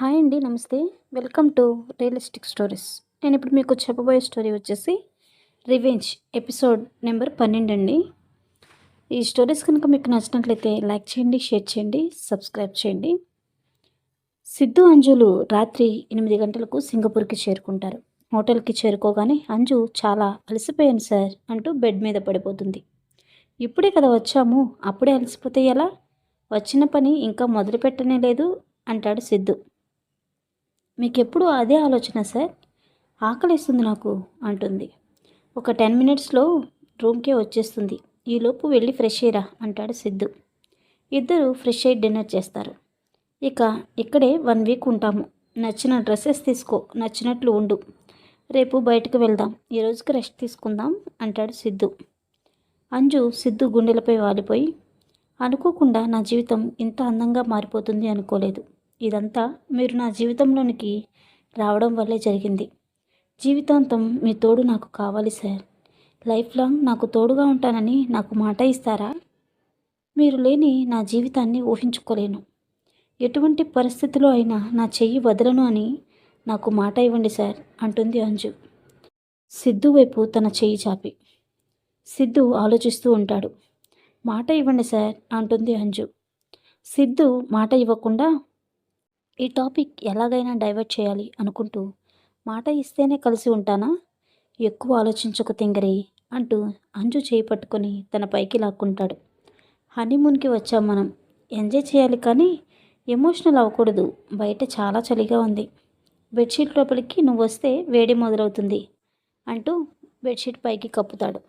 Hi అండి నమస్తే. Welcome to realistic stories. నేను ఇప్పుడు మీకు చెప్పబోయే స్టోరీ వచ్చేసి రివెంజ్ ఎపిసోడ్ నెంబర్ పన్నెండు అండి. ఈ స్టోరీస్ కనుక మీకు నచ్చినట్లయితే లైక్ చేయండి షేర్ చేయండి సబ్స్క్రైబ్ చేయండి. సిద్ధు అంజులు రాత్రి ఎనిమిది గంటలకు సింగపూర్కి చేరుకుంటారు. హోటల్కి చేరుకోగానే అంజు చాలా అలసిపోయాను సార్ అంటూ బెడ్ మీద పడిపోతుంది. ఇప్పుడే కదా వచ్చాము. అప్పుడే అలసిపోతే ఎలా? వచ్చిన పని ఇంకా మొదలు పెట్టనే లేదు అంటాడు సిద్ధు. మీకు ఎప్పుడు అదే ఆలోచన సార్? ఆకలిస్తుంది నాకు అంటుంది. ఒక టెన్ మినిట్స్లో రూమ్కే వచ్చేస్తుంది. ఈలోపు వెళ్ళి ఫ్రెష్ అయ్యరా అంటాడు సిద్ధు. ఇద్దరు ఫ్రెష్ అయ్యి డిన్నర్ చేస్తారు. ఇక ఇక్కడే వన్ వీక్ ఉంటాము. నచ్చిన డ్రెస్సెస్ తీసుకో నచ్చినట్లు ఉండు. రేపు బయటకు వెళ్దాం ఈ రోజుకి రెస్ట్ తీసుకుందాం అంటాడు సిద్ధు. అంజు సిద్ధు గుండెలపై వాలిపోయి అనుకోకుండా నా జీవితం ఇంత అందంగా మారిపోతుంది అనుకోలేదు. ఇదంతా మీరు నా జీవితంలోనికి రావడం వల్లే జరిగింది. జీవితాంతం మీ తోడు నాకు కావాలి సార్. లైఫ్ లాంగ్ నాకు తోడుగా ఉంటానని నాకు మాట ఇస్తారా? మీరు లేని నా జీవితాన్ని ఊహించుకోలేను. ఎటువంటి పరిస్థితిలో అయినా నా చెయ్యి వదలను అని నాకు మాట ఇవ్వండి సార్ అంటుంది అంజు. సిద్ధు వైపు తన చెయ్యి చాపి. సిద్ధు ఆలోచిస్తూ ఉంటాడు. మాట ఇవ్వండి సార్ అంటుంది అంజు. సిద్ధు మాట ఇవ్వకుండా ఈ టాపిక్ ఎలాగైనా డైవర్ట్ చేయాలి అనుకుంటూ మాట ఇస్తేనే కలిసి ఉంటానా? ఎక్కువ ఆలోచించకు తింగరి అంటూ అంజు చేయి పట్టుకొని తన పైకి లాక్కుంటాడు. హనీమూన్కి వచ్చాం మనం. ఎంజాయ్ చేయాలి కానీ ఎమోషనల్ అవ్వకూడదు. బయట చాలా చలిగా ఉంది. బెడ్షీట్ లోపలికి నువ్వు వస్తే వేడి మొదలవుతుంది అంటూ బెడ్షీట్ పైకి కప్పుతాడు.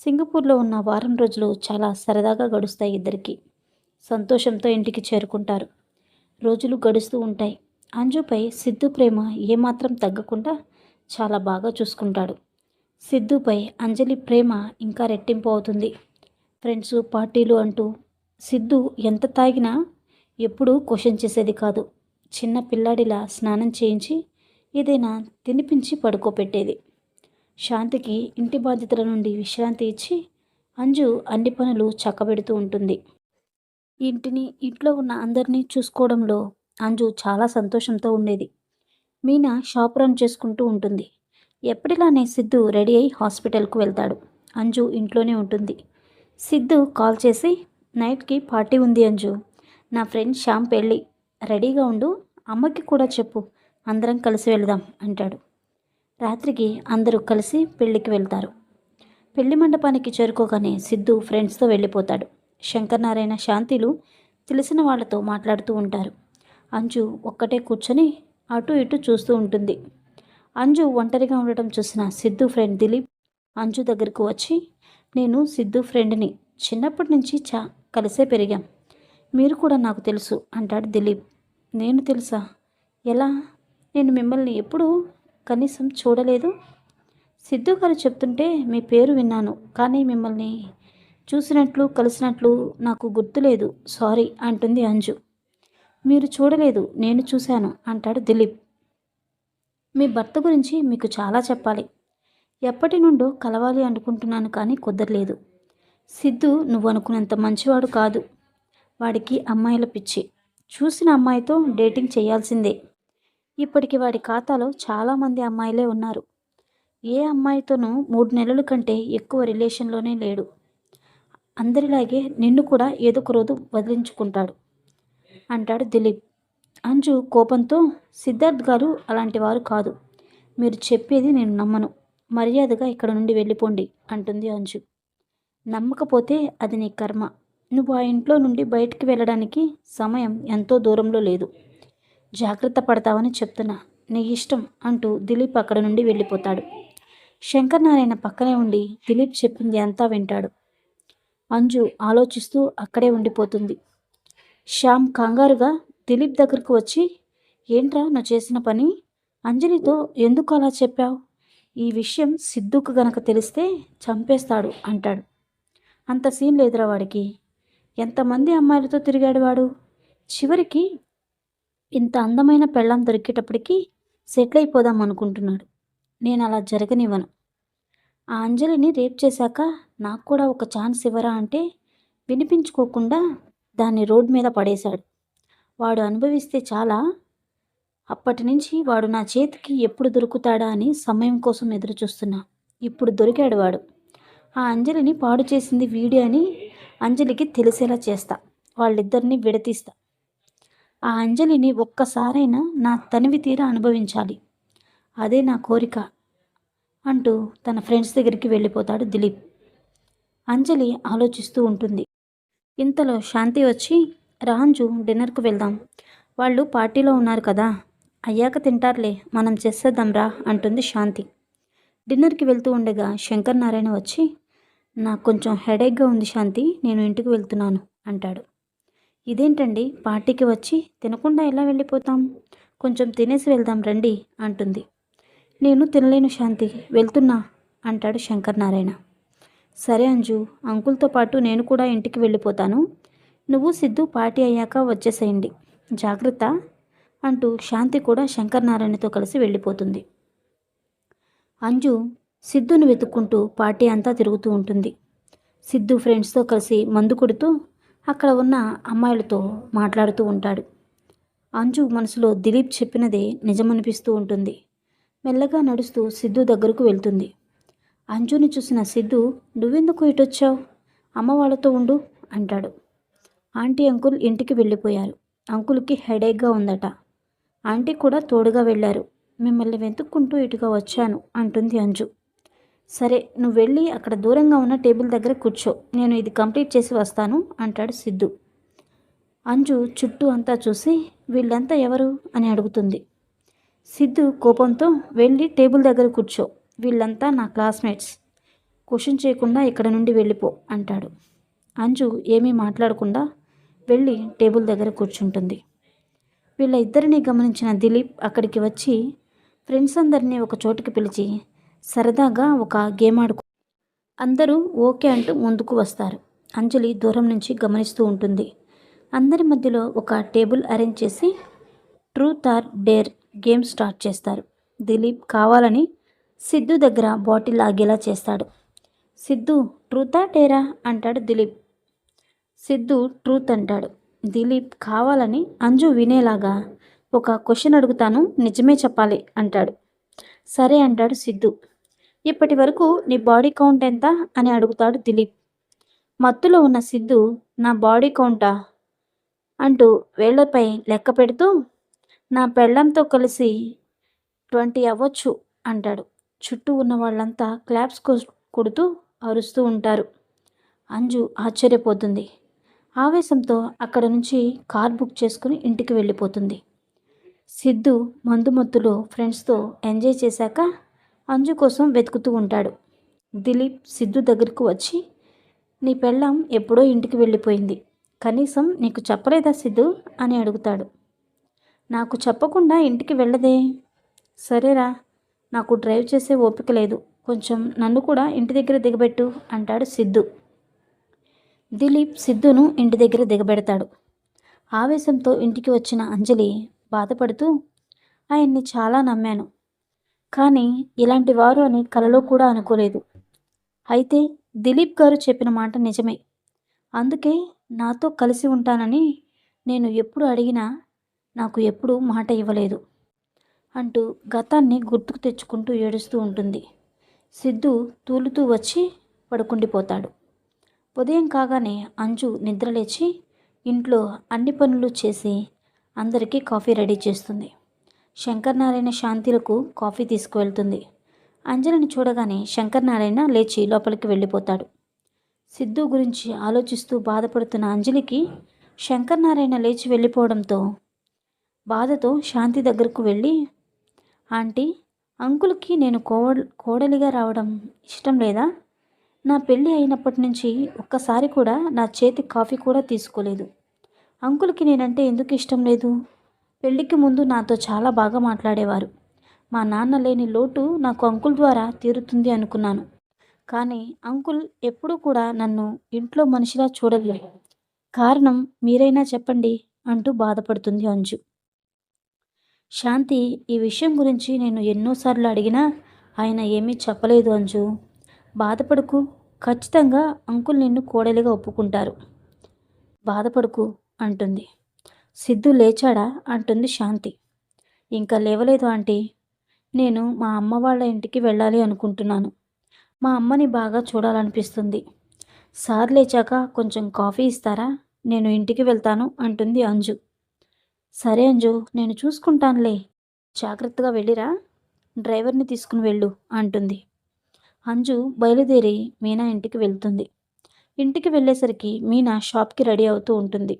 సింగపూర్లో ఉన్న వారం రోజులు చాలా సరదాగా గడుస్తాయి ఇద్దరికి. సంతోషంతో ఇంటికి చేరుకుంటారు. రోజులు గడుస్తూ ఉంటాయి. అంజుపై సిద్ధు ప్రేమ ఏమాత్రం తగ్గకుండా చాలా బాగా చూసుకుంటాడు. సిద్ధుపై అంజలి ప్రేమ ఇంకా రెట్టింపు అవుతుంది. ఫ్రెండ్స్ పార్టీలు అంటూ సిద్ధు ఎంత తాగినా ఎప్పుడూ క్వశ్చన్ చేసేది కాదు. చిన్న పిల్లాడిలా స్నానం చేయించి ఏదైనా తినిపించి పడుకోపెట్టేది. శాంతికి ఇంటి బాధ్యతల నుండి విశ్రాంతి ఇచ్చి అంజు అన్ని పనులు చక్కబెడుతూ ఉంటుంది. ఇంటిని ఇంట్లో ఉన్న అందరినీ చూసుకోవడంలో అంజు చాలా సంతోషంతో ఉండేది. మీనా షాప్ రన్ చేసుకుంటూ ఉంటుంది. ఎప్పటిలానే సిద్ధు రెడీ అయి హాస్పిటల్కు వెళ్తాడు. అంజు ఇంట్లోనే ఉంటుంది. సిద్ధు కాల్ చేసి నైట్కి పార్టీ ఉంది అంజు. నా ఫ్రెండ్ శ్యామ్ పెళ్ళి. రెడీగా ఉండు. అమ్మకి కూడా చెప్పు. అందరం కలిసి వెళదాం అంటాడు. రాత్రికి అందరూ కలిసి పెళ్ళికి వెళ్తారు. పెళ్ళి మండపానికి చేరుకోగానే సిద్ధు ఫ్రెండ్స్తో వెళ్ళిపోతాడు. శంకరనారాయణ శాంతిలు తెలిసిన వాళ్ళతో మాట్లాడుతూ ఉంటారు. అంజు ఒక్కటే కూర్చొని అటు ఇటు చూస్తూ ఉంటుంది. అంజు ఒంటరిగా ఉండటం చూసిన సిద్ధు ఫ్రెండ్ దిలీప్ అంజు దగ్గరకు వచ్చి నేను సిద్ధు ఫ్రెండ్ని చిన్నప్పటి నుంచి చా కలిసే పెరిగాం. మీరు కూడా నాకు తెలుసు అంటాడు దిలీప్. నేను తెలుసా? ఎలా? నేను మిమ్మల్ని ఎప్పుడూ కనీసం చూడలేదు. సిద్ధు గారు చెప్తుంటే మీ పేరు విన్నాను కానీ మిమ్మల్ని చూసినట్లు కలిసినట్లు నాకు గుర్తులేదు. సారీ అంటుంది అంజు. మీరు చూడలేదు నేను చూశాను అంటాడు దిలీప్. మీ భర్త గురించి మీకు చాలా చెప్పాలి. ఎప్పటి నుండో కలవాలి అనుకుంటున్నాను కానీ కుదరలేదు. సిద్ధు నువ్వు అనుకున్నంత మంచివాడు కాదు. వాడికి అమ్మాయిల పిచ్చి. చూసిన అమ్మాయితో డేటింగ్ చేయాల్సిందే. ఇప్పటికి వాడి ఖాతాలో చాలామంది అమ్మాయిలే ఉన్నారు. ఏ అమ్మాయితోనూ మూడు నెలల కంటే ఎక్కువ రిలేషన్లోనే లేడు. అందరిలాగే నిన్ను కూడా ఏదో ఒక రోజు వదిలించుకుంటాడు అంటాడు దిలీప్. అంజు కోపంతో సిద్ధార్థ్ గారు అలాంటి వారు కాదు. మీరు చెప్పేది నేను నమ్మను. మర్యాదగా ఇక్కడ నుండి వెళ్ళిపోండి అంటుంది అంజు. నమ్మకపోతే అది నీ కర్మ. నువ్వు ఆ ఇంట్లో నుండి బయటికి వెళ్ళడానికి సమయం ఎంతో దూరంలో లేదు. జాగ్రత్త పడతావని చెప్తున్నా. నీ ఇష్టం అంటూ దిలీప్ అక్కడ నుండి వెళ్ళిపోతాడు. శంకర్నారాయణ పక్కనే ఉండి దిలీప్ చెప్పింది అంతా వింటాడు. అంజు ఆలోచిస్తూ అక్కడే ఉండిపోతుంది. శ్యామ్ కంగారుగా దిలీప్ దగ్గరకు వచ్చి ఏంట్రా నువ్వు చేసిన పని? అంజలితో ఎందుకు అలా చెప్పావు? ఈ విషయం సిద్ధుకు గనక తెలిస్తే చంపేస్తాడు అంటాడు. అంత సీన్ లేదురా వాడికి. ఎంతమంది అమ్మాయిలతో తిరిగాడు వాడు? చివరికి ఇంత అందమైన పెళ్ళం దొరికేటప్పటికి సెటిల్ అయిపోదాం అనుకుంటున్నాడు. నేను అలా జరగనివ్వను. ఆ అంజలిని రేప్ చేశాక నాకు కూడా ఒక ఛాన్స్ ఇవ్వరా అంటే వినిపించుకోకుండా దాన్ని రోడ్ మీద పడేశాడు. వాడు అనుభవిస్తే చాలా. అప్పటి నుంచి వాడు నా చేతికి ఎప్పుడు దొరుకుతాడా అని సమయం కోసం ఎదురు చూస్తున్నా ఇప్పుడు దొరికాడు వాడు. ఆ అంజలిని పాడు చేసింది వీడియో అని అంజలికి తెలిసేలా చేస్తా. వాళ్ళిద్దరిని విడతీస్తా. ఆ అంజలిని ఒక్కసారైనా నా తనివి తీర అనుభవించాలి. అదే నా కోరిక. అంటూ తన ఫ్రెండ్స్ దగ్గరికి వెళ్ళిపోతాడు దిలీప్. అంజలి ఆలోచిస్తూ ఉంటుంది. ఇంతలో శాంతి వచ్చి రాంజు డిన్నర్కు వెళ్దాం. వాళ్ళు పార్టీలో ఉన్నారు కదా. అయ్యాక తింటారులే. మనం చేసేద్దాంరా అంటుంది శాంతి. డిన్నర్కి వెళ్తూ ఉండగా శంకర్ నారాయణ వచ్చి నాకు కొంచెం హెడేక్గా ఉంది శాంతి. నేను ఇంటికి వెళ్తున్నాను అంటాడు. ఇదేంటండి? పార్టీకి వచ్చి తినకుండా ఎలా వెళ్ళిపోతాం? కొంచెం తినేసి వెళ్దాం రండి అంటుంది. నేను తినలేను శాంతి వెళ్తున్నా అంటాడు శంకర్ నారాయణ సరే అంజు అంకుల్తో పాటు నేను కూడా ఇంటికి వెళ్ళిపోతాను. నువ్వు సిద్ధు పార్టీ అయ్యాక వచ్చేసేయండి. జాగ్రత్త అంటూ శాంతి కూడా శంకర్ నారాయణతో కలిసి వెళ్ళిపోతుంది. అంజు సిద్ధును వెతుక్కుంటూ పార్టీ అంతా తిరుగుతూ ఉంటుంది. సిద్ధు ఫ్రెండ్స్తో కలిసి మందు కొడుతూ అక్కడ ఉన్న అమ్మాయిలతో మాట్లాడుతూ ఉంటాడు. అంజు మనసులో దిలీప్ చెప్పినదే నిజమనిపిస్తూ ఉంటుంది. మెల్లగా నడుస్తూ సిద్ధు దగ్గరకు వెళ్తుంది. అంజుని చూసిన సిద్ధు నువ్వెందుకు ఇటొచ్చావు? అమ్మ వాళ్ళతో ఉండు అంటాడు. ఆంటీ అంకుల్ ఇంటికి వెళ్ళిపోయారు. అంకుల్కి హెడేక్గా ఉందట. ఆంటీ కూడా తోడుగా వెళ్ళారు. మిమ్మల్ని వెతుక్కుంటూ ఇటుగా వచ్చాను అంటుంది అంజు. సరే నువ్వు వెళ్ళి అక్కడ దూరంగా ఉన్న టేబుల్ దగ్గర కూర్చో. నేను ఇది కంప్లీట్ చేసి వస్తాను అంటాడు సిద్ధు. అంజు చుట్టూ అంతా చూసి వీళ్ళంతా ఎవరు? అని అడుగుతుంది. సిద్ధు కోపంతో వెళ్ళి టేబుల్ దగ్గర కూర్చో. వీళ్ళంతా నా క్లాస్మేట్స్. క్వశ్చన్ చేయకుండా ఇక్కడ నుండి వెళ్ళిపో అంటాడు. అంజు ఏమీ మాట్లాడకుండా వెళ్ళి టేబుల్ దగ్గర కూర్చుంటుంది. వీళ్ళ ఇద్దరిని గమనించిన దిలీప్ అక్కడికి వచ్చి ఫ్రెండ్స్ అందరినీ ఒక చోటుకి పిలిచి సరదాగా ఒక గేమ్ ఆడుకు. అందరూ ఓకే అంటూ ముందుకు వస్తారు. అంజలి దూరం నుంచి గమనిస్తూ ఉంటుంది. అందరి మధ్యలో ఒక టేబుల్ అరేంజ్ చేసి truth or dare game start చేస్తారు. దిలీప్ కావాలని సిద్ధు దగ్గర బాటిల్ లాగేలా చేస్తాడు. సిద్ధు ట్రూతా టేరా? అంటాడు దిలీప్. సిద్ధు ట్రూత్ అంటాడు. దిలీప్ కావాలని అంజు వినేలాగా ఒక క్వశ్చన్ అడుగుతాను నిజమే చెప్పాలి అంటాడు. సరే అంటాడు సిద్ధు. ఇప్పటి వరకు నీ బాడీ కౌంట్ ఎంత? అని అడుగుతాడు దిలీప్. మత్తులో ఉన్న సిద్ధు నా బాడీ కౌంటా? అంటూ వేళ్ళపై లెక్క పెడుతూ నా పెళ్ళంతో కలిసి ట్వంటీ అవ్వచ్చు అంటాడు. చుట్టూ ఉన్న వాళ్ళంతా క్లాప్స్ కొడుతూ అరుస్తూ ఉంటారు. అంజు ఆశ్చర్యపోతుంది. ఆవేశంతో అక్కడ నుంచి కార్ బుక్ చేసుకుని ఇంటికి వెళ్ళిపోతుంది. సిద్ధు మందుమత్తులో ఫ్రెండ్స్తో ఎంజాయ్ చేశాక అంజు కోసం వెతుకుతూ ఉంటాడు. దిలీప్ సిద్ధు దగ్గరకు వచ్చి నీ పెళ్ళం ఎప్పుడో ఇంటికి వెళ్ళిపోయింది. కనీసం నీకు చెప్పలేదా సిద్ధు? అని అడుగుతాడు. నాకు చెప్పకుండా ఇంటికి వెళ్ళదే? సరేరా నాకు డ్రైవ్ చేసే ఓపిక లేదు. కొంచెం నన్ను కూడా ఇంటి దగ్గర దిగబెట్టు అంటాడు సిద్ధు. దిలీప్ సిద్ధును ఇంటి దగ్గర దిగబెడతాడు. ఆవేశంతో ఇంటికి వచ్చిన అంజలి బాధపడుతూ ఆయన్ని చాలా నమ్మాను. కానీ ఇలాంటి వారు అని కలలో కూడా అనుకోలేదు. అయితే దిలీప్ గారు చెప్పిన మాట నిజమే. అందుకే నాతో కలిసి ఉంటానని నేను ఎప్పుడు అడిగినా నాకు ఎప్పుడూ మాట ఇవ్వలేదు అంటూ గతాన్ని గుర్తుకు తెచ్చుకుంటూ ఏడుస్తూ ఉంటుంది. సిద్ధు తూలుతూ వచ్చి పడుకుండిపోతాడు. ఉదయం కాగానే అంజు నిద్రలేచి ఇంట్లో అన్ని పనులు చేసి అందరికీ కాఫీ రెడీ చేస్తుంది. శంకరనారాయణ శాంతిలకు కాఫీ తీసుకువెళ్తుంది. అంజలిని చూడగానే శంకరనారాయణ లేచి లోపలికి వెళ్ళిపోతాడు. సిద్ధు గురించి ఆలోచిస్తూ బాధపడుతున్న అంజలికి శంకరనారాయణ లేచి వెళ్ళిపోవడంతో బాధతో శాంతి దగ్గరకు వెళ్ళి ఆంటీ అంకుల్కి నేను కోడ కోడలిగా రావడం ఇష్టం లేదా? నా పెళ్ళి అయినప్పటి నుంచి ఒక్కసారి కూడా నా చేతి కాఫీ కూడా తీసుకోలేదు. అంకుల్కి నేనంటే ఎందుకు ఇష్టం లేదు? పెళ్ళికి ముందు నాతో చాలా బాగా మాట్లాడేవారు. మా నాన్న లేని లోటు నాకు అంకుల్ ద్వారా తీరుతుంది అనుకున్నాను. కానీ అంకుల్ ఎప్పుడూ కూడా నన్ను ఇంట్లో మనిషిలా చూడలేదు. కారణం మీరైనా చెప్పండి అంటూ బాధపడుతుంది అంజు. శాంతి ఈ విషయం గురించి నేను ఎన్నోసార్లు అడిగినా ఆయన ఏమీ చెప్పలేదు అంజు. బాధపడుకు ఖచ్చితంగా అంకుల్ నిన్ను కోడలిగా ఒప్పుకుంటారు. బాధపడుకు అంటుంది. సిద్ధు లేచాడా? అంటుంది శాంతి. ఇంకా లేవలేదు ఆంటీ. నేను మా అమ్మ వాళ్ళ ఇంటికి వెళ్ళాలి అనుకుంటున్నాను. మా అమ్మని బాగా చూడాలనిపిస్తుంది. సార్ లేచాక కొంచెం కాఫీ ఇస్తారా? నేను ఇంటికి వెళ్తాను అంటుంది అంజు. సరే అంజు నేను చూసుకుంటానులే. జాగ్రత్తగా వెళ్ళిరా. డ్రైవర్ని తీసుకుని వెళ్ళు అంటుంది. అంజు బయలుదేరి మీనా ఇంటికి వెళ్తుంది. ఇంటికి వెళ్ళేసరికి మీనా షాప్కి రెడీ అవుతూ ఉంటుంది.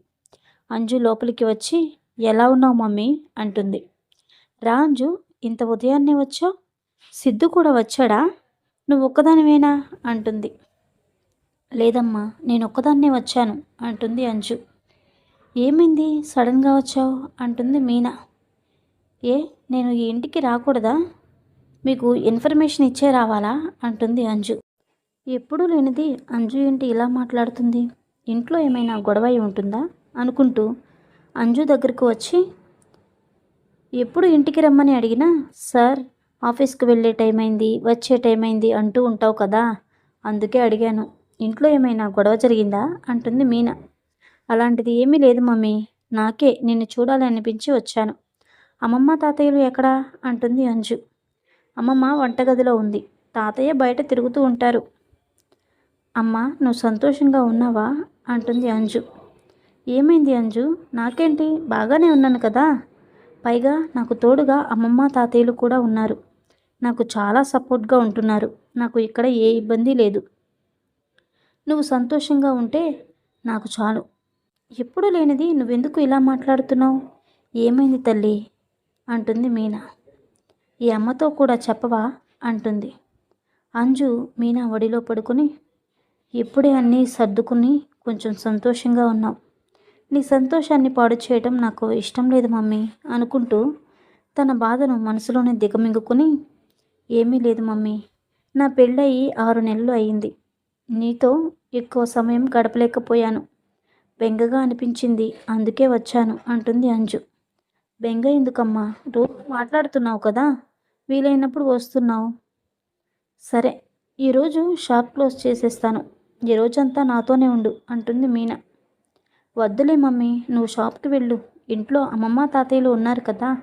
అంజు లోపలికి వచ్చి ఎలా ఉన్నావు మమ్మీ? అంటుంది. రా అంజు ఇంత ఉదయాన్నే వచ్చావు? సిద్ధు కూడా వచ్చాడా? నువ్వు ఒక్కదానివేనా? అంటుంది. లేదమ్మా నేను ఒక్కదాన్నే వచ్చాను అంటుంది అంజు. ఏమైంది? సడన్గా వచ్చావు? అంటుంది మీనా. ఏ నేను ఈ ఇంటికి రాకూడదా? మీకు ఇన్ఫర్మేషన్ ఇచ్చే రావాలా? అంటుంది అంజు. ఎప్పుడూ లేనిది అంజు ఏంటి ఇలా మాట్లాడుతుంది? ఇంట్లో ఏమైనా గొడవ అయి ఉంటుందా? అనుకుంటూ అంజు దగ్గరకు వచ్చి ఎప్పుడు ఇంటికి రమ్మని అడిగినా సార్ ఆఫీస్కి వెళ్ళే టైం అయింది వచ్చే టైం అయింది అంటూ ఉంటావు కదా? అందుకే అడిగాను. ఇంట్లో ఏమైనా గొడవ జరిగిందా? అంటుంది మీనా. అలాంటిది ఏమీ లేదు మమ్మీ. నాకే నిన్ను చూడాలి అనిపించి వచ్చాను. అమ్మమ్మ తాతయ్యలు ఎక్కడా? అంటుంది అంజు. అమ్మమ్మ వంటగదిలో ఉంది. తాతయ్య బయట తిరుగుతూ ఉంటారు. అమ్మ నువ్వు సంతోషంగా ఉన్నావా? అంటుంది అంజు. ఏమైంది అంజు? నాకేంటి? బాగానే ఉన్నాను కదా? పైగా నాకు తోడుగా అమ్మమ్మ తాతయ్యలు కూడా ఉన్నారు. నాకు చాలా సపోర్ట్గా ఉంటున్నారు. నాకు ఇక్కడ ఏ ఇబ్బంది లేదు. నువ్వు సంతోషంగా ఉంటే నాకు చాలు. ఎప్పుడు లేనిది నువ్వెందుకు ఇలా మాట్లాడుతున్నావు? ఏమైంది తల్లి? అంటుంది మీనా. ఈ అమ్మతో కూడా చెప్పవా? అంటుంది. అంజు మీనా ఒడిలో పడుకుని ఇప్పుడే అన్నీ సర్దుకుని కొంచెం సంతోషంగా ఉన్నావు. నీ సంతోషాన్ని పాడు చేయడం నాకు ఇష్టం లేదు మమ్మీ అనుకుంటూ తన బాధను మనసులోనే దిగమింగుకుని ఏమీ లేదు మమ్మీ నా పెళ్ళయి ఆరు నెలలు అయింది నీతో ఎక్కువ సమయం గడపలేకపోయాను. బెంగగా అనిపించింది. అందుకే వచ్చాను అంటుంది అంజు. బెంగ ఎందుకమ్మా? రోజు మాట్లాడుతున్నావు కదా? వీలైనప్పుడు వస్తున్నావు. సరే ఈరోజు షాప్ క్లోజ్ చేసేస్తాను. ఈ రోజంతా నాతోనే ఉండు అంటుంది మీనా. వద్దులే మమ్మీ నువ్వు షాప్కి వెళ్ళు. ఇంట్లో అమ్మమ్మ తాతయ్యలు ఉన్నారు కదా?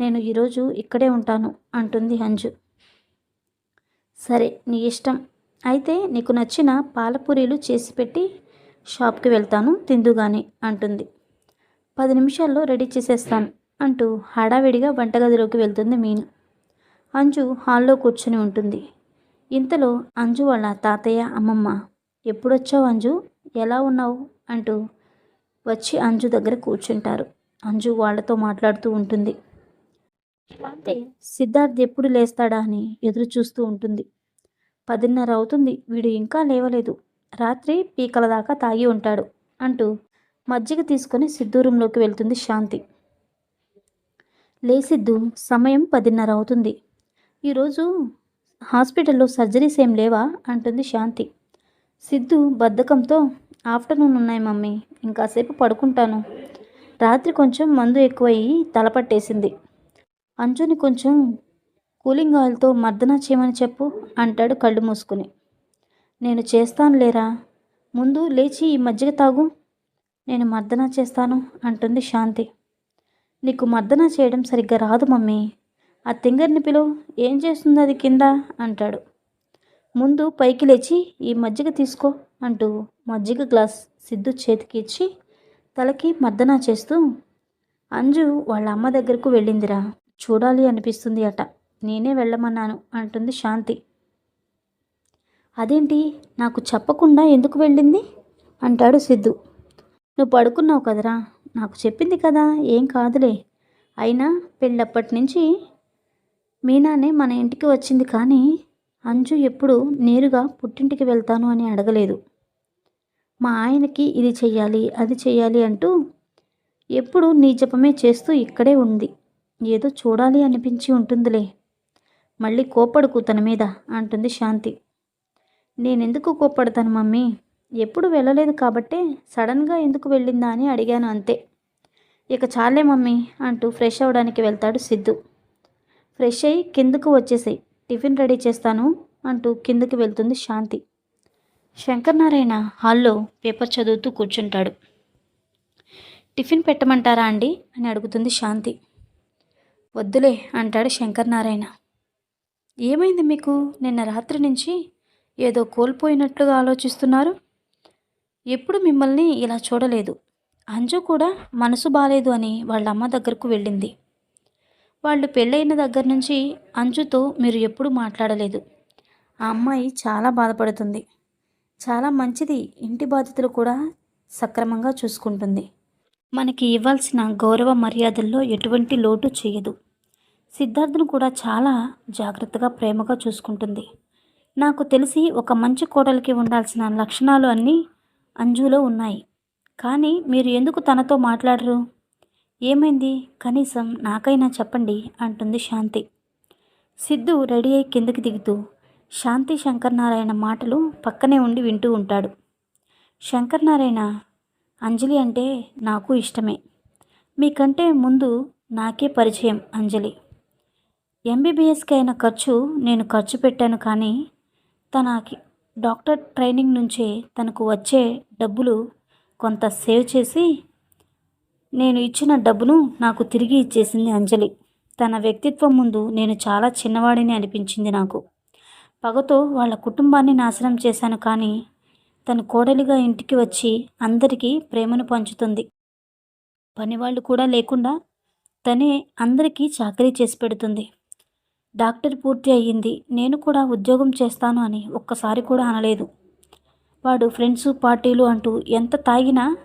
నేను ఈరోజు ఇక్కడే ఉంటాను అంటుంది అంజు. సరే నీ ఇష్టం. అయితే నీకు నచ్చిన పాలపూరీలు చేసి పెట్టి షాప్కి వెళ్తాను తిందుగాని అంటుంది. పది నిమిషాల్లో రెడీ చేసేస్తాను అంటూ హడావిడిగా వంటగదిలోకి వెళ్తుంది మీను. అంజు హాల్లో కూర్చుని ఉంటుంది. ఇంతలో అంజు వాళ్ళ తాతయ్య అమ్మమ్మ ఎప్పుడొచ్చావు అంజు? ఎలా ఉన్నావు? అంటూ వచ్చి అంజు దగ్గర కూర్చుంటారు. అంజు వాళ్ళతో మాట్లాడుతూ ఉంటుంది. అంటే సిద్ధార్థ్ ఎప్పుడు లేస్తాడా? అని ఎదురు చూస్తూ ఉంటుంది. పదిన్నర అవుతుంది. వీడు ఇంకా లేవలేదు. రాత్రి పీకల దాకా తాగి ఉంటాడు అంటూ మజ్జిగ తీసుకొని సిద్ధు వెళ్తుంది శాంతి. లేసిద్దు సమయం పదిన్నర అవుతుంది. ఈరోజు హాస్పిటల్లో సర్జరీస్ ఏం లేవా? అంటుంది శాంతి. సిద్ధు బద్ధకంతో ఆఫ్టర్నూన్ ఉన్నాయి మమ్మీ ఇంకాసేపు పడుకుంటాను. రాత్రి కొంచెం మందు ఎక్కువయ్యి తలపట్టేసింది అంజుని కొంచెం కూలింగ్ ఆయిల్తో మర్దన చేయమని చెప్పు అంటాడు కళ్ళు మూసుకుని. నేను చేస్తాను లేరా ముందు లేచి ఈ మజ్జిగ తాగు. నేను మర్దన చేస్తాను అంటుంది శాంతి. నీకు మర్దన చేయడం సరిగ్గా రాదు మమ్మీ. ఆ తింగర్ని పిలువు ఏం చేస్తుంది అది కింద? అంటాడు. ముందు పైకి లేచి ఈ మజ్జిగ తీసుకో అంటూ మజ్జిగ గ్లాస్ సిద్ధు చేతికి ఇచ్చి తలకి మర్దన చేస్తూ అంజు వాళ్ళ అమ్మ దగ్గరకు వెళ్ళిందిరా. చూడాలి అనిపిస్తుంది అట. నేనే వెళ్ళమన్నాను అంటుంది శాంతి. అదేంటి? నాకు చెప్పకుండా ఎందుకు వెళ్ళింది? అంటాడు సిద్ధు. నువ్వు పడుకున్నావు కదరా? నాకు చెప్పింది కదా ఏం కాదులే. అయినా పెళ్ళప్పటి నుంచి మీనానే మన ఇంటికి వచ్చింది కానీ అంజు ఎప్పుడు నేరుగా పుట్టింటికి వెళ్తాను అని అడగలేదు. మా ఆయనకి ఇది చెయ్యాలి అది చెయ్యాలి అంటూ ఎప్పుడు నీ జపమే చేస్తూ ఇక్కడే ఉంది. ఏదో చూడాలి అనిపించి ఉంటుందిలే. మళ్ళీ కోపడుకు తన మీద అంటుంది శాంతి. నేనెందుకు కోప్పడతాను మమ్మీ? ఎప్పుడు వెళ్ళలేదు కాబట్టే సడన్గా ఎందుకు వెళ్ళిందా అని అడిగాను అంతే. ఇక చాలే మమ్మీ అంటూ ఫ్రెష్ అవ్వడానికి వెళ్తాడు సిద్ధు. ఫ్రెష్ అయ్యి కిందకు వచ్చేసాయి టిఫిన్ రెడీ చేస్తాను అంటూ కిందకి వెళ్తుంది శాంతి. శంకర్నారాయణ హాల్లో పేపర్ చదువుతూ కూర్చుంటాడు. టిఫిన్ పెట్టమంటారా అండి? అని అడుగుతుంది శాంతి. వద్దులే అంటాడు శంకర్ నారాయణ. ఏమైంది మీకు? నిన్న రాత్రి నుంచి ఏదో కోల్పోయినట్లుగా ఆలోచిస్తున్నారు. ఎప్పుడు మిమ్మల్ని ఇలా చూడలేదు. అంజు కూడా మనసు బాలేదు అని వాళ్ళ అమ్మ దగ్గరకు వెళ్ళింది. వాళ్ళు పెళ్ళైన దగ్గర నుంచి అంజుతో మీరు ఎప్పుడు మాట్లాడలేదు. ఆ అమ్మాయి చాలా బాధపడుతుంది. చాలా మంచిది ఇంటి బాధ్యతలు కూడా సక్రమంగా చూసుకుంటుంది. మనకి ఇవ్వాల్సిన గౌరవ మర్యాదల్లో ఎటువంటి లోటు చేయదు. సిద్ధార్థను కూడా చాలా జాగ్రత్తగా ప్రేమగా చూసుకుంటుంది. నాకు తెలిసి ఒక మంచి కోడలికి ఉండాల్సిన లక్షణాలు అన్నీ అంజులో ఉన్నాయి. కానీ మీరు ఎందుకు తనతో మాట్లాడరు? ఏమైంది? కనీసం నాకైనా చెప్పండి అంటుంది శాంతి. సిద్ధు రెడీ అయి కిందకి దిగుతూ శాంతి శంకర్నారాయణ మాటలు పక్కనే ఉండి వింటూ ఉంటాడు. శంకర్నారాయణ అంజలి అంటే నాకు ఇష్టమే. మీకంటే ముందు నాకే పరిచయం అంజలి. ఎంబీబీఎస్కి అయిన ఖర్చు నేను ఖర్చు పెట్టాను కానీ తనకి డాక్టర్ ట్రైనింగ్ నుంచే తనకు వచ్చే డబ్బులు కొంత సేవ్ చేసి నేను ఇచ్చిన డబ్బును నాకు తిరిగి ఇచ్చేసింది అంజలి. తన వ్యక్తిత్వం ముందు నేను చాలా చిన్నవాడిని అనిపించింది నాకు. పగతో వాళ్ళ కుటుంబాన్ని నాశనం చేశాను కానీ తన కోడలిగా ఇంటికి వచ్చి అందరికీ ప్రేమను పంచుతుంది. పనివాళ్ళు కూడా లేకుండా తనే అందరికీ చాకరీ చేసి పెడుతుంది. డాక్టర్ పూర్తి అయ్యింది. నేను కూడా ఉద్యోగం చేస్తాను అని ఒక్కసారి కూడా అనలేదు. వాడు ఫ్రెండ్స్ పార్టీలు అంటూ ఎంత తాగినా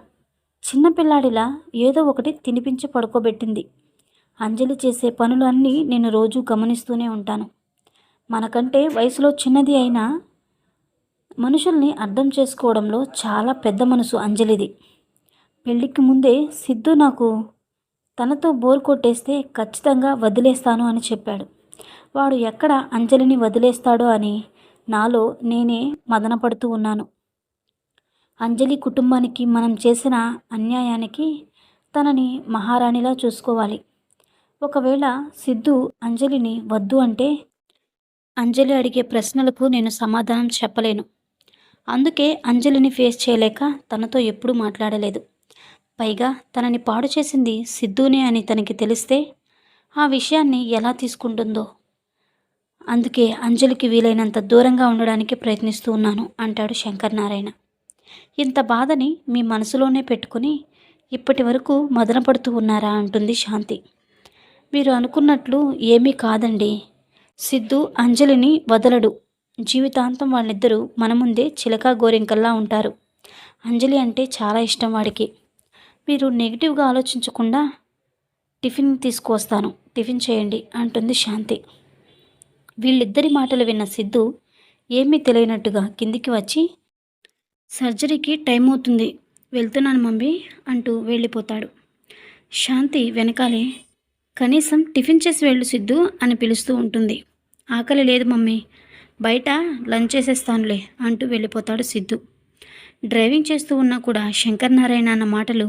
చిన్నపిల్లాడిలా ఏదో ఒకటి తినిపించి పడుకోబెట్టింది. అంజలి చేసే పనులు అన్నీ నేను రోజు గమనిస్తూనే ఉంటాను. మనకంటే వయసులో చిన్నది అయినా మనుషుల్ని అర్థం చేసుకోవడంలో చాలా పెద్ద మనసు అంజలిది. పెళ్ళికి ముందే సిద్ధు నాకు తనతో బోర్ కొట్టేస్తే ఖచ్చితంగా వదిలేస్తాను అని చెప్పాడు. వాడు ఎక్కడ అంజలిని వదిలేస్తాడో అని నాలో నేనే మదనపడుతూ ఉన్నాను. అంజలి కుటుంబానికి మనం చేసిన అన్యాయానికి తనని మహారాణిలా చూసుకోవాలి. ఒకవేళ సిద్ధు అంజలిని వద్దు అంటే అంజలి అడిగే ప్రశ్నలకు నేను సమాధానం చెప్పలేను. అందుకే అంజలిని ఫేస్ చేయలేక తనతో ఎప్పుడూ మాట్లాడలేదు. పైగా తనని పాడు చేసింది సిద్ధునే అని తనకి తెలిస్తే ఆ విషయాన్ని ఎలా తీసుకుంటుందో అందుకే అంజలికి వీలైనంత దూరంగా ఉండడానికి ప్రయత్నిస్తూ ఉన్నాను అంటాడు శంకర్ నారాయణ ఇంత బాధని మీ మనసులోనే పెట్టుకుని ఇప్పటి వరకు మదనపడుతూ ఉన్నారా? అంటుంది శాంతి. మీరు అనుకున్నట్లు ఏమీ కాదండి. సిద్ధు అంజలిని వదలడు. జీవితాంతం వాళ్ళిద్దరూ మన ముందే చిలక గోరింకల్లా ఉంటారు. అంజలి అంటే చాలా ఇష్టం వాడికి. మీరు నెగిటివ్గా ఆలోచించకుండా టిఫిన్ తీసుకువస్తాను. టిఫిన్ చేయండి అంటుంది శాంతి. వీళ్ళిద్దరి మాటలు విన్న సిద్ధు ఏమీ తెలియనట్టుగా కిందికి వచ్చి సర్జరీకి టైం అవుతుంది వెళ్తున్నాను మమ్మీ అంటూ వెళ్ళిపోతాడు. శాంతి వెనకాలే కనీసం టిఫిన్ చేసి వెళ్ళు సిద్ధు అని పిలుస్తూ ఉంటుంది. ఆకలి లేదు మమ్మీ బయట లంచ్ చేసేస్తానులే అంటూ వెళ్ళిపోతాడు సిద్ధు. డ్రైవింగ్ చేస్తూ ఉన్నా కూడా శంకర్ నారాయణ అన్న మాటలు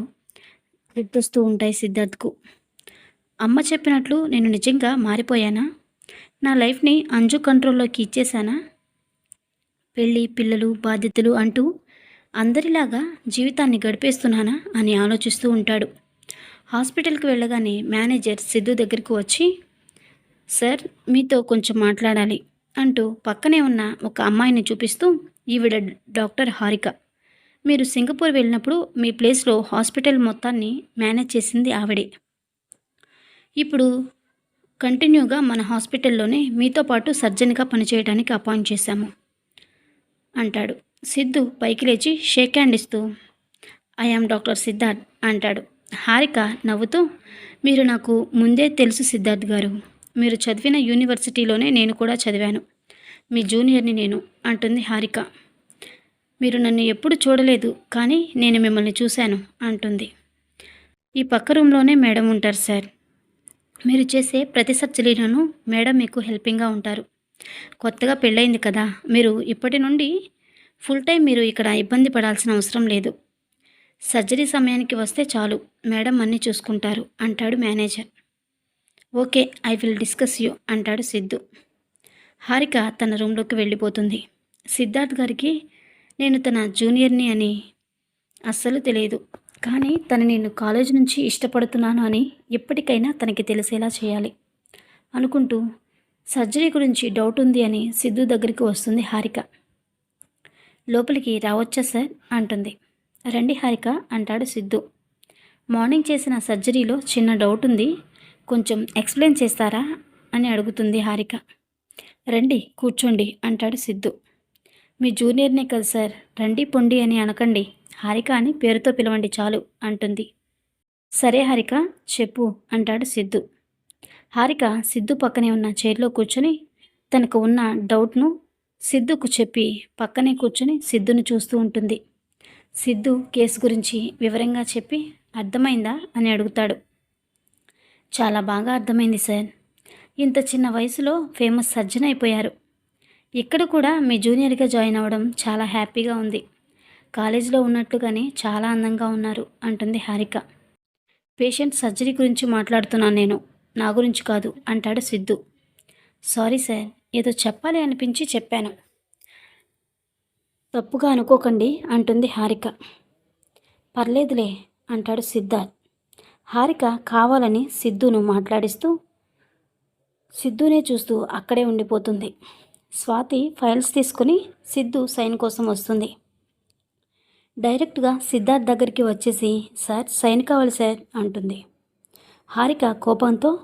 గుర్తొస్తూ ఉంటాయి సిద్ధార్థ్కు. అమ్మ చెప్పినట్లు నేను నిజంగా మారిపోయానా? నా లైఫ్ని అంజు కంట్రోల్లోకి ఇచ్చేశానా? పెళ్ళి పిల్లలు బాధ్యతలు అంటూ అందరిలాగా జీవితాన్ని గడిపేస్తున్నానా అని ఆలోచిస్తూ ఉంటాడు. హాస్పిటల్కి వెళ్ళగానే మేనేజర్ సిద్ధు దగ్గరికి వచ్చి సార్ మీతో కొంచెం మాట్లాడాలి అంటూ పక్కనే ఉన్న ఒక అమ్మాయిని చూపిస్తూ ఈవిడ డాక్టర్ హారిక. మీరు సింగపూర్ వెళ్ళినప్పుడు మీ ప్లేస్లో హాస్పిటల్ మొత్తాన్ని మేనేజ్ చేసింది ఆవిడే. ఇప్పుడు కంటిన్యూగా మన హాస్పిటల్లోనే మీతో పాటు సర్జన్గా పనిచేయడానికి అపాయింట్ చేశాము అంటాడు. సిద్ధు పైకి లేచి షేక్ హ్యాండ్ ఇస్తూ ఐఆమ్ డాక్టర్ సిద్ధార్థ్ అంటాడు. హారిక నవ్వుతూ మీరు నాకు ముందే తెలుసు సిద్ధార్థ్ గారు. మీరు చదివిన యూనివర్సిటీలోనే నేను కూడా చదివాను. మీ జూనియర్ని నేను అంటుంది హారిక. మీరు నన్ను ఎప్పుడు చూడలేదు కానీ నేను మిమ్మల్ని చూశాను అంటుంది. ఈ పక్క రూమ్లోనే మేడం ఉంటారు సార్. మీరు చేసే ప్రతి సర్జరీలోనూ మేడం మీకు హెల్పింగ్గా ఉంటారు. కొత్తగా పెళ్ళయింది కదా మీరు ఇప్పటి నుండి ఫుల్ టైం మీరు ఇక్కడ ఇబ్బంది పడాల్సిన అవసరం లేదు. సర్జరీ సమయానికి వస్తే చాలు మేడం అన్నీ చూసుకుంటారు అంటాడు manager. Okay I will discuss you అంటాడు సిద్ధు. హారిక తన రూమ్లోకి వెళ్ళిపోతుంది. సిద్ధార్థ్ గారికి నేను తన జూనియర్ని అని అస్సలు తెలియదు. కానీ తను నేను కాలేజ్ నుంచి ఇష్టపడుతున్నాను అని ఎప్పటికైనా తనకి తెలిసేలా చేయాలి అనుకుంటూ సర్జరీ గురించి డౌట్ ఉంది అని సిద్ధు దగ్గరికి వస్తుంది హారిక. లోపలికి రావచ్చా సార్? అంటుంది. రండి హారిక అంటాడు సిద్ధు. మార్నింగ్ చేసిన సర్జరీలో చిన్న డౌట్ ఉంది. కొంచెం ఎక్స్ప్లెయిన్ చేస్తారా? అని అడుగుతుంది హారిక. రండి కూర్చోండి అంటాడు సిద్ధు. మీ జూనియర్నే కదా సార్. రండి పొండి అని అనకండి. హారిక అని పేరుతో పిలవండి చాలు అంటుంది. సరే హారిక చెప్పు అంటాడు సిద్ధు. హారిక సిద్ధు పక్కనే ఉన్న చైర్లో కూర్చొని తనకు ఉన్న డౌట్ను సిద్ధుకు చెప్పి పక్కనే కూర్చొని సిద్ధును చూస్తూ ఉంటుంది. సిద్ధు కేసు గురించి వివరంగా చెప్పి అర్థమైందా? అని అడుగుతాడు. చాలా బాగా అర్థమైంది సార్. ఇంత చిన్న వయసులో ఫేమస్ సర్జన్ అయిపోయారు. ఇక్కడ కూడా మీ జూనియర్గా జాయిన్ అవ్వడం చాలా హ్యాపీగా ఉంది. కాలేజీలో ఉన్నట్లుగానే చాలా అందంగా ఉన్నారు అంటుంది హారిక. పేషెంట్ సర్జరీ గురించి మాట్లాడుతున్నాను నేను నా గురించి కాదు అంటాడు సిద్ధు. సారీ సార్ ఏదో చెప్పాలి అనిపించి చెప్పాను. తప్పుగా అనుకోకండి అంటుంది హారిక. పర్లేదులే అంటాడు సిద్ధార్థ్. హారిక కావాలని సిద్ధును మాట్లాడిస్తూ సిద్ధునే చూస్తూ అక్కడే ఉండిపోతుంది. స్వాతి ఫైల్స్ తీసుకుని సిద్ధు సైన్ కోసం వస్తుంది. డైరెక్ట్గా సిద్ధార్థ్ దగ్గరికి వచ్చేసి సార్ సైన్ కావాలి సార్ అంటుంది. హారిక కోపంతో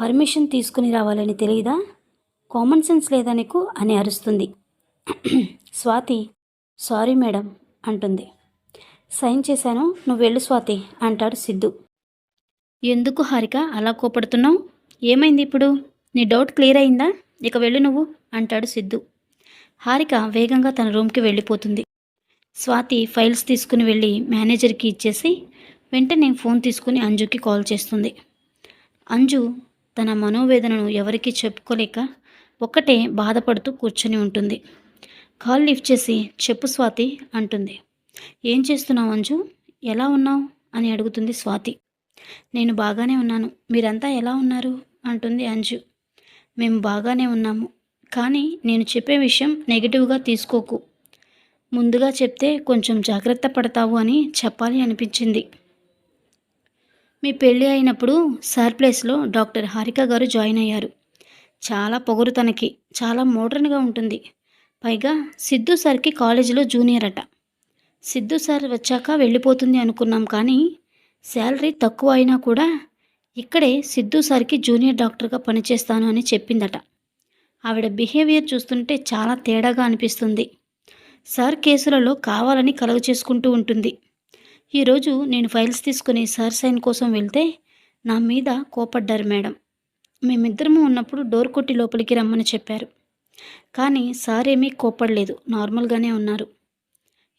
పర్మిషన్ తీసుకుని రావాలని తెలియదా కామన్ సెన్స్ లేదా నీకు? అని అరుస్తుంది. స్వాతి సారీ మేడం అంటుంది. సైన్ చేశాను నువ్వు వెళ్ళు స్వాతి అంటాడు సిద్ధు. ఎందుకు హారిక అలా కోపడుతున్నావు? ఏమైంది ఇప్పుడు? నీ డౌట్ క్లియర్ అయిందా? ఇక వెళ్ళు నువ్వు అంటాడు సిద్ధు. హారిక వేగంగా తన రూమ్కి వెళ్ళిపోతుంది. స్వాతి ఫైల్స్ తీసుకుని వెళ్ళి మేనేజర్కి ఇచ్చేసి వెంటనే ఫోన్ తీసుకుని అంజుకి కాల్ చేస్తుంది. అంజు తన మనోవేదనను ఎవరికీ చెప్పుకోలేక ఒక్కటే బాధపడుతూ కూర్చొని ఉంటుంది. కాల్ లిఫ్ట్ చేసి చెప్పు స్వాతి అంటుంది. ఏం చేస్తున్నావు అంజు? ఎలా ఉన్నావు? అని అడుగుతుంది స్వాతి. నేను బాగానే ఉన్నాను. మీరంతా ఎలా ఉన్నారు? అంటుంది అంజు. మేము బాగానే ఉన్నాము. కానీ నేను చెప్పే విషయం నెగిటివ్గా తీసుకోకు. ముందుగా చెప్తే కొంచెం జాగ్రత్త పడతావు అని చెప్పాలి అనిపించింది. మీ పెళ్ళి అయినప్పుడు సార్ ప్లేస్లో డాక్టర్ హారిక గారు జాయిన్ అయ్యారు. చాలా పొగరు తనకి చాలా మోడర్న్గా ఉంటుంది. పైగా సిద్ధు సార్కి కాలేజీలో జూనియర్ అట. సిద్ధు సార్ వచ్చాక వెళ్ళిపోతుంది అనుకున్నాం కానీ శాలరీ తక్కువ అయినా కూడా ఇక్కడే సిద్ధు సార్కి జూనియర్ డాక్టర్గా పనిచేస్తాను అని చెప్పిందట. ఆవిడ బిహేవియర్ చూస్తుంటే చాలా తేడాగా అనిపిస్తుంది. సార్ కేసులలో కావాలని కలుగ చేసుకుంటూ ఉంటుంది. ఈరోజు నేను ఫైల్స్ తీసుకుని సార్ సైన్ కోసం వెళ్తే నా మీద కోపడ్డారు మేడం. మేమిద్దరము ఉన్నప్పుడు డోర్ కొట్టి లోపలికి రమ్మని చెప్పారు. కానీ సార్ ఏమీ కోపడలేదు నార్మల్గానే ఉన్నారు.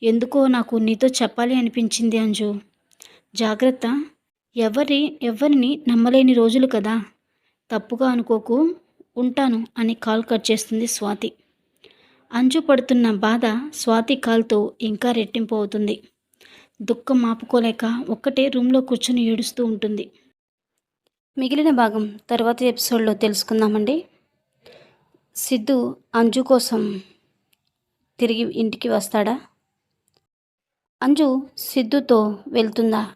ఎందుకో నాకు నీతో చెప్పాలి అనిపించింది అంజు. జాగ్రత్త. ఎవరి ఎవరిని నమ్మలేని రోజులు కదా? తప్పుగా అనుకోకు ఉంటాను అని కాల్ కట్ చేస్తుంది స్వాతి. అంజు పడుతున్న బాధ స్వాతి కాల్తో ఇంకా రెట్టింపు అవుతుంది. దుఃఖం ఆపుకోలేక ఒక్కటే రూమ్లో కూర్చొని ఏడుస్తూ ఉంటుంది. మిగిలిన భాగం తర్వాత ఎపిసోడ్లో తెలుసుకుందామండి. సిద్ధు అంజు కోసం తిరిగి ఇంటికి వస్తాడా? అంజు సిద్ధుతో వెళ్తుందా?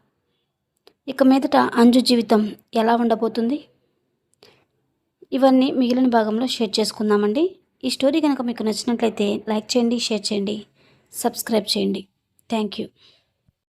ఇక మీదట అంజు జీవితం ఎలా ఉండబోతుంది? ఇవన్నీ మిగిలిన భాగంలో షేర్ చేసుకుందామండి. ఈ స్టోరీ కనుక మీకు నచ్చినట్లయితే లైక్ చేయండి షేర్ చేయండి సబ్స్క్రైబ్ చేయండి. Thank you.